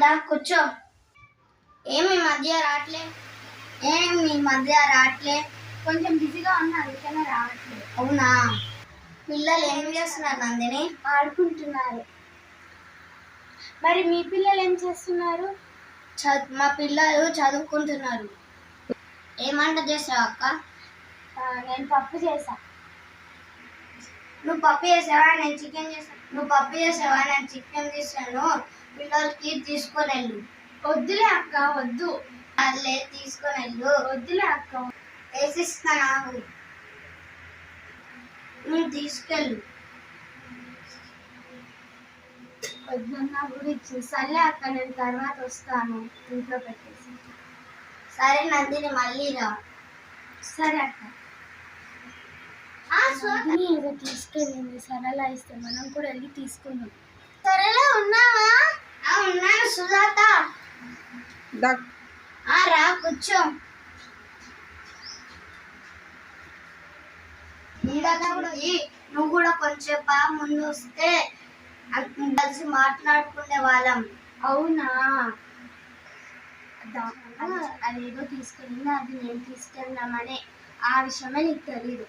దా కూర్చో. ఏమి మధ్య రావట్లే? ఏం ఈ మధ్య రావట్లే? కొంచెం బిజీగా ఉన్నా అందుకనే రావట్లేదు. అవునా? పిల్లలు ఏం చేస్తున్నారు నందిని? ఆడుకుంటున్నారు. మరి మీ పిల్లలు ఏం చేస్తున్నారు? మా పిల్లలు చదువుకుంటున్నారు. ఏమంట చేసావు అక్క? నేను పప్పు చేసా నువ్వు పప్పు చేసావా? నేను చికెన్ చేసాను నువ్వు పప్పు చేసావా? నేను చికెన్ చేశాను. పిల్లలకి తీసుకొని వెళ్ళు వద్దులే అక్క వద్దు. అల్లే తీసుకొని వెళ్ళు వద్దులే అక్క వేసిస్తాను ఆగు. నువ్వు తీసుకెళ్ళు. వద్దన్నా ఇచ్చింది సర్లే అక్క నేను తర్వాత వస్తాను. ఇంట్లో పెట్టేసి. సరే నందిని మళ్ళీ రా. సరే అక్క. తీసుకెళ్ళింది సరళ ఇస్తే మనం కూడా వెళ్ళి తీసుకుందాం. సరేలే ఉన్నావా? ఉన్నాను సుజాత. రా కూర్చో. నువ్వు కూడా కొంచెం బాగా ముందు వస్తే కలిసి మాట్లాడుకునే వాళ్ళం. అవునా? అదేదో తీసుకెళ్ళింది అది నేను తీసుకెళ్దామనే ఆ విషయమే నీకు తెలీదు.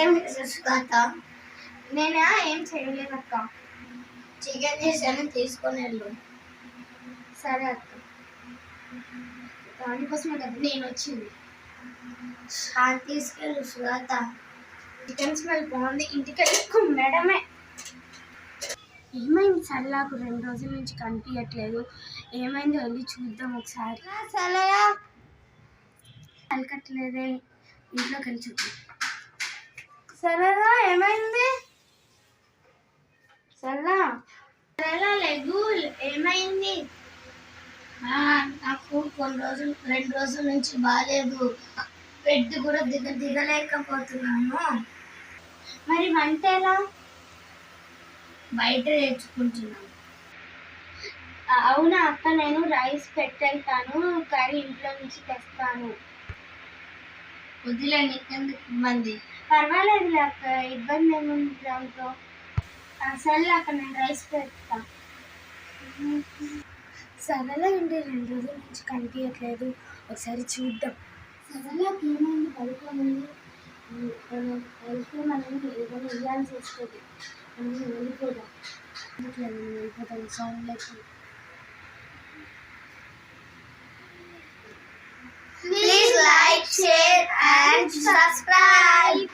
ఏం చేసావు సుజాత. నేనా? ఏం చేయలేదు అక్క చికెన్ చేసాను తీసుకొని వెళ్ళు. సరే అక్క. దానికోసమే కదా నేను వచ్చింది. ఆ, తీసుకెళ్ళు సుజాత. చికెన్ స్మెల్ బాగుంది. ఇంటికి వెళ్ళి కుమ్మడమే ఏమైంది సరళకు? రెండు రోజుల నుంచి కనిపించట్లేదు. ఏమైందో వెళ్ళి చూద్దాం ఒకసారి. సరేలా కలకట్లేదే ఇంట్లోకి వెళ్ళి చూద్దాం. సరేలా ఏమైంది? సరళా సరళా ఏమైంది? నాకు కొన్ని రోజులు రెండు రోజుల నుంచి బాగాలేదు బెడ్ కూడా దిగ దిగలేకపోతున్నాను. మరి వంట ఎలా? బయట తెచ్చుకుంటున్నాను. అవునా అక్క నేను రైస్ పెట్టెళ్తాను కర్రీ ఇంట్లో నుంచి తెస్తాను. వదిలే నీకెందుకు ఇబ్బంది? పర్వాలేదులే అక్క ఇబ్బంది ఏముంది దాంతో సరే అక్క నేను రైస్ పెడతాను సరళ ఏంటి రెండు రోజుల నుంచి కనిపించట్లేదు. ఒకసారి చూద్దాం. సరళకి ఏమైంది? పడుకోమని వెళ్తే మనం ఏదైనా ఇవ్వాల్సి వస్తుంది మనం వెళ్ళిపోదాం. వెళ్ళిపోతాం సౌండ్ లేకుండా. Please like share and subscribe